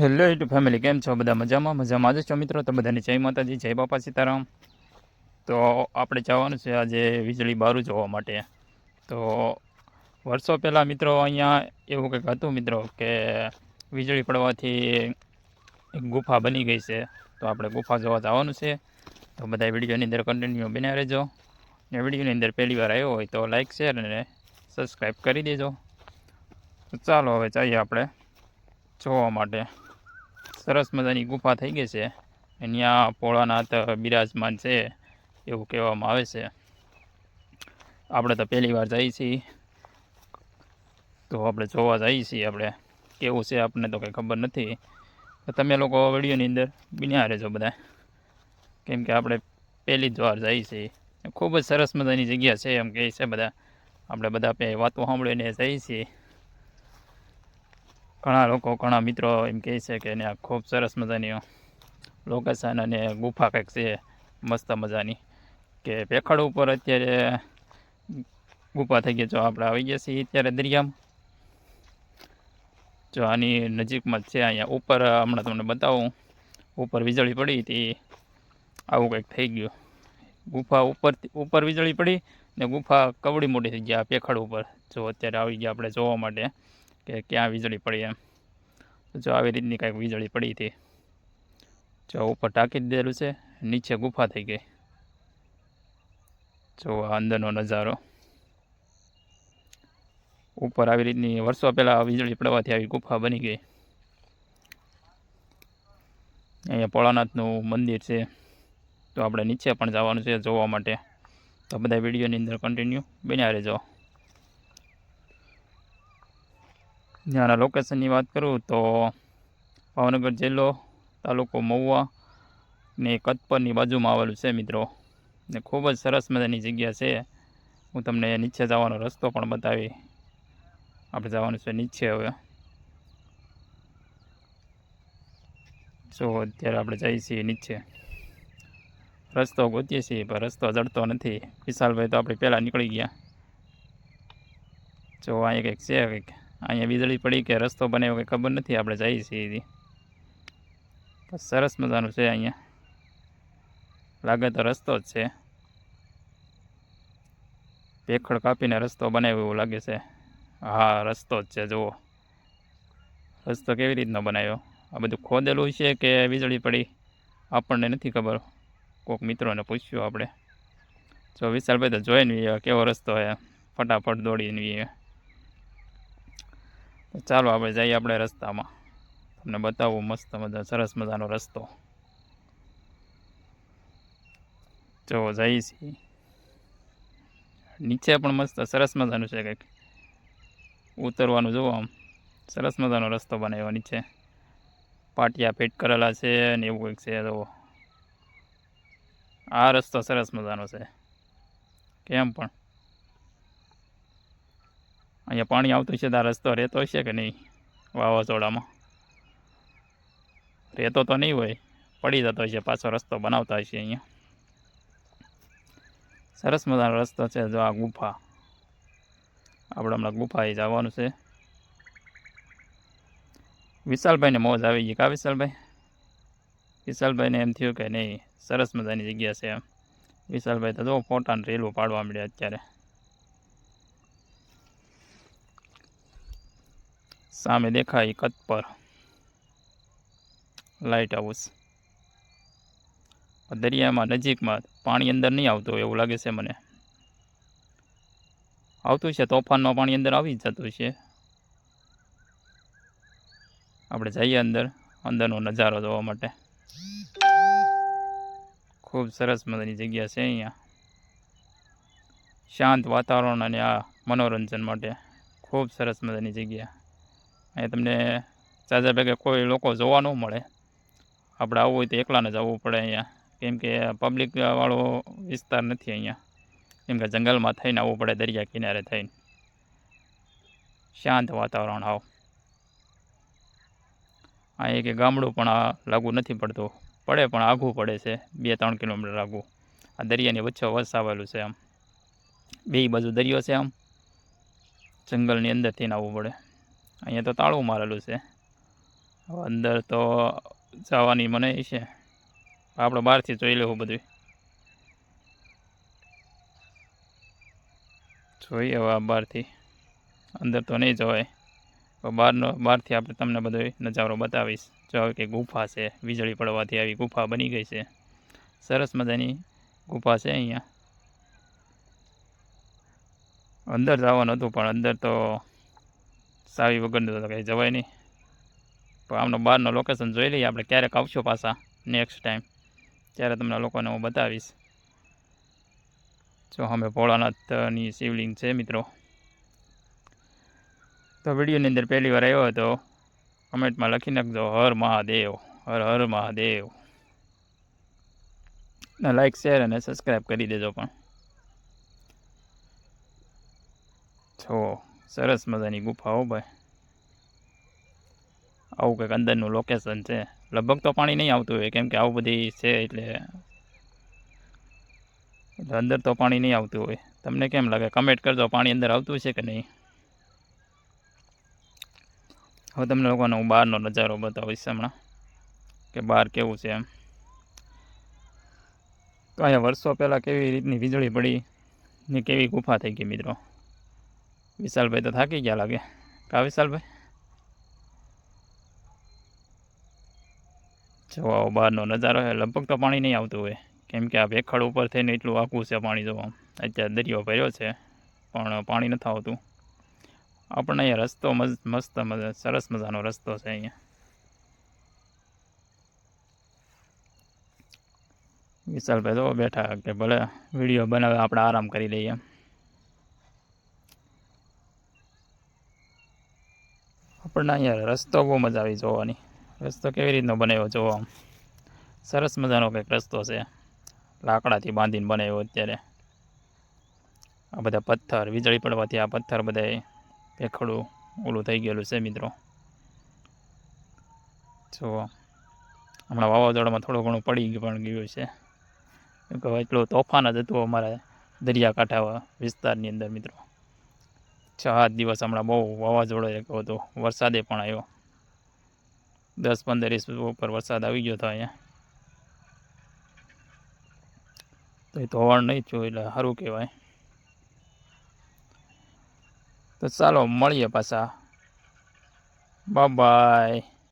Hello YouTube family, કેમ છો? બધા મજામાં? મજામાં આજે છો મિત્રો? તો બધાને જય માતાજી, જય બાપા સીતારામ. તો આપણે જવાનું છે આજે વીજળી બારું જોવા માટે. તો વર્ષો પહેલાં મિત્રો અહીંયા એવું કંઈક હતું મિત્રો કે વીજળી પડવાથી એક ગુફા બની ગઈ છે. તો આપણે ગુફા જોવા જવાનું છે. તો બધા વિડીયોની અંદર કન્ટિન્યુ બન્યા રહેજો. ને વિડીયોની અંદર પહેલી વાર આવ્યો હોય તો લાઇક શેર અને સબસ્ક્રાઈબ કરી દેજો. ચાલો હવે જઈએ આપણે. જોવા માટે. સરસ મજાની ગુફા થઈ ગઈ છે. અહીંયા પોળાનાથ બિરાજમાન છે એવું કહેવામાં આવે છે. આપણે તો પહેલી વાર જઈએ છીએ. તો આપણે જોવા જઈએ છીએ આપણે. કેવું છે આપણને તો કંઈ ખબર નથી. તમે લોકો વિડીયોની અંદર બિન્યા રહેજો બધા કેમ કે આપણે પહેલી જ વાર જઈએ છીએ. ખૂબ જ સરસ મજાની જગ્યા છે એમ કહે છે બધા. આપણે બધા વાતો સાંભળીને જઈએ છીએ. ઘણા લોકો, ઘણા મિત્રો એમ કહે છે કે એને ખૂબ સરસ મજાની લોકેશન અને ગુફા કંઈક છે, મસ્ત મજાની. કે પેખડ ઉપર અત્યારે ગુફા થઈ ગઈ, જો આપણે આવી ગયા છીએ અત્યારે દરિયામાં. જો આની નજીકમાં છે, અહીંયા ઉપર હમણાં તમને બતાવું. ઉપર વીજળી પડી હતી, આવું કંઈક થઈ ગયું. ગુફા ઉપર ઉપર વીજળી પડી ને ગુફા કવડી મોટી થઈ ગયા પેખડ ઉપર. જો અત્યારે આવી ગયા આપણે જોવા માટે. કે ક્યાં વીજળી પડી એમ. તો જો આવી રીતની કાંઈક વીજળી પડી હતી. જો ઉપર ટાંકી દીધેલું છે, નીચે ગુફા થઈ ગઈ. જો આ અંદરનો નજારો. ઉપર આવી રીતની વર્ષો પહેલાં વીજળી પડવાથી આવી ગુફા બની ગઈ. અહીંયા ભોળાનાથનું મંદિર છે. તો આપણે નીચે પણ જવાનું છે જોવા માટે. તો બધા વિડીયોની અંદર કન્ટિન્યુ બન્યા રહેજો. ત્યાંના લોકેશનની વાત કરું તો ભાવનગર જિલ્લો, તાલુકો મહુવા ને કતપરની બાજુમાં આવેલું છે મિત્રો. ને ખૂબ જ સરસ મજાની જગ્યા છે. હું તમને નીચે જવાનો રસ્તો પણ બતાવી. આપણે જવાનું છે નીચે હવે. જો, અત્યારે આપણે જઈએ છીએ નીચે. રસ્તો ગોતીએ છીએ, પણ રસ્તો જડતો નથી. વિશાલભાઈ તો આપણે પહેલાં નીકળી ગયા. જો, અહીંયા કંઈક છે કંઈક. અહીંયા વીજળી પડી કે રસ્તો બને એવું ખબર નથી, આપણે જઈએ છીએ સરસ મજાનું છે અહીંયા. લાગે તો રસ્તો જ છે. પેખડ કાપીને રસ્તો બનાવ્યો એવું લાગે છે. હા, રસ્તો જ છે, જુઓ. રસ્તો કેવી રીતનો બનાવ્યો? આ બધું ખોદેલું છે કે વીજળી પડી? આપણને નથી ખબર. કોઈક મિત્રોને પૂછ્યું આપણે. જો વિશાલભાઈ તો જોઈને કેવો રસ્તો છે. ફટાફટ દોડીને ચાલો આપણે જઈએ આપણે રસ્તામાં. તમને બતાવું મસ્ત મજા, સરસ મજાનો રસ્તો. જો, જઈએ છીએ. નીચે પણ મસ્ત, સરસ મજાનું છે કંઈક. ઉતરવાનું જુઓ આમ. સરસ મજાનો રસ્તો બનાવ્યો નીચે. પાટિયા ફિટ કરેલા છે ને એવું કંઈક છે, જુઓ. આ રસ્તો સરસ મજાનો છે. કેમ પણ? અહીંયા પાણી આવતું છે ત્યાં રસ્તો રહેતો હશે કે નહીં વાવાઝોડામાં? રહેતો તો નહીં હોય, પડી જતો હશે પાછો રસ્તો બનાવતા હશે અહીંયા. સરસ મજાનો રસ્તો છે જો આ ગુફા. આપણે હમણાં ગુફાએ જવાનું છે. વિશાલભાઈને મોજ આવી ગઈ કા વિશાલભાઈ? વિશાલભાઈને એમ થયું કે નહીં, સરસ મજાની જગ્યા છે એમ. વિશાલભાઈ તો જો ફોટાને રેલું પાડવા મળ્યા અત્યારે. સામે દેખાય કત પર. લાઇટ હાઉસ દરિયામાં નજીકમાં પાણી અંદર નહીં આવતું એવું લાગે છે મને. આવતું છે, તોફાનમાં પાણી અંદર આવી જતું છે. આપણે જઈએ અંદર, અંદરનો નજારો જોવા માટે. ખૂબ સરસ મજાની જગ્યા છે અહીંયા. શાંત વાતાવરણ અને આ મનોરંજન માટે. ખૂબ સરસ મજાની જગ્યા. અહીંયા તમને જાજા ભેગે કોઈ લોકો જોવા ન મળે. આપણે આવવું હોય તો એકલાને જ આવવું પડે અહીંયા. કેમ કે પબ્લિક વાળો વિસ્તાર નથી અહીંયા. કેમ કે જંગલમાં થઈને આવવું પડે, દરિયા કિનારે થઈને. શાંત વાતાવરણ આવ. અહીં કે ગામડું પણ લાગુ નથી પડતું. પડે પણ આઘું પડે છે બે ત્રણ કિલોમીટર આઘું. આ દરિયાની વચ્ચે વસ આવેલું છે આમ. બે બાજુ દરિયો છે આમ. જંગલની અંદરથી આવવું પડે. અહીંયા તો તાળું મારેલું છે. અંદર તો જવાની મને છે. આપણે બહારથી જોઈ લેવું બધું. જોઈએ હવે બહારથી. અંદર તો નહીં જવાય. બહારનો, બહારથી આપણે તમને બધો નજારો બતાવીશ. જો કે ગુફા છે, વીજળી પડવાથી આવી ગુફા બની ગઈ છે. સરસ મજાની ગુફા છે અહીંયા. અંદર જવાનું હતું પણ અંદર તો સાવી વગરનું તો કંઈ જવાય નહીં. પણ આમનો બહારનો લોકેશન જોઈ લઈએ, આપણે ક્યારેક આવશું પાછા નેક્સ્ટ ટાઈમ ત્યારે તમને લોકોને હું બતાવીશ. જો અમે ભોળાનાથની શિવલિંગ છે મિત્રો. તો વિડીયોની અંદર પહેલી વાર આવ્યો હતો કમેન્ટમાં લખી નાખજો, હર મહાદેવ, હર હર મહાદેવ. લાઈક શેર અને સબસ્ક્રાઈબ કરી દેજો પણ. છો સરસ મજાની ગુફા હો ભાઈ. આવું કંઈક અંદરનું લોકેશન છે. લગભગ તો પાણી નહીં આવતું હોય, કેમ કે આવું બધી છે એટલે અંદર તો પાણી નહીં આવતું હોય. તમને કેમ લાગે? કમેન્ટ કરજો, પાણી અંદર આવતું છે કે નહીં? હવે તમને લોકોને હું બહારનો નજારો બતાવીશ હમણાં, કે બહાર કેવું છે એમ. તો અહીંયા વર્ષો પહેલાં કેવી રીતની વીજળી પડી ને કેવી ગુફા થઈ ગઈ મિત્રો. વિશાલભાઈ તો થાકી ગયા લાગે. કા વિશાલભાઈ? જો આવો બહારનો નજારો છે, લગભગ તો પાણી નહીં આવતું હોય. કેમ કે આ ભેખડ ઉપર થઈને એટલું આખું છે પાણી જોવા અત્યારે દરિયો ભર્યો છે, પણ પાણી નથી આવતું. આપણને અહીંયા રસ્તો મસ્ત સરસ મજાનો રસ્તો છે અહીંયા. વિશાલભાઈ તો બેઠા કે ભલે વીડિયો બનાવે, આપણે આરામ કરી લઈએ. આપણને અહીંયા રસ્તો બહુ મજા આવી જોવાની. રસ્તો કેવી રીતનો બનાવ્યો જોવો આમ. સરસ મજાનો કંઈક રસ્તો છે. લાકડાથી બાંધીને બનાવ્યો અત્યારે. આ બધા પથ્થર, વીજળી પડવાથી આ પથ્થર બધા ભેખડું, ઓલું થઈ ગયેલું છે મિત્રો. જુઓ હમણાં વાવાઝોડામાં થોડું ઘણું પડી પણ ગયું છે. એટલું તોફાન જ હતું અમારા દરિયાકાંઠા વિસ્તારની અંદર મિત્રો. છ સાત દિવસ હમણાં બહુ વાવાઝોડો એક હતો. વરસાદે પણ આવ્યો. દસ પંદર ઇંચ ઉપર વરસાદ આવી ગયો હતો અહીંયા. તો એ ધોવાણ નહીં થયું એટલે સારું કહેવાય. તો ચાલો મળીએ પાછા. બાય.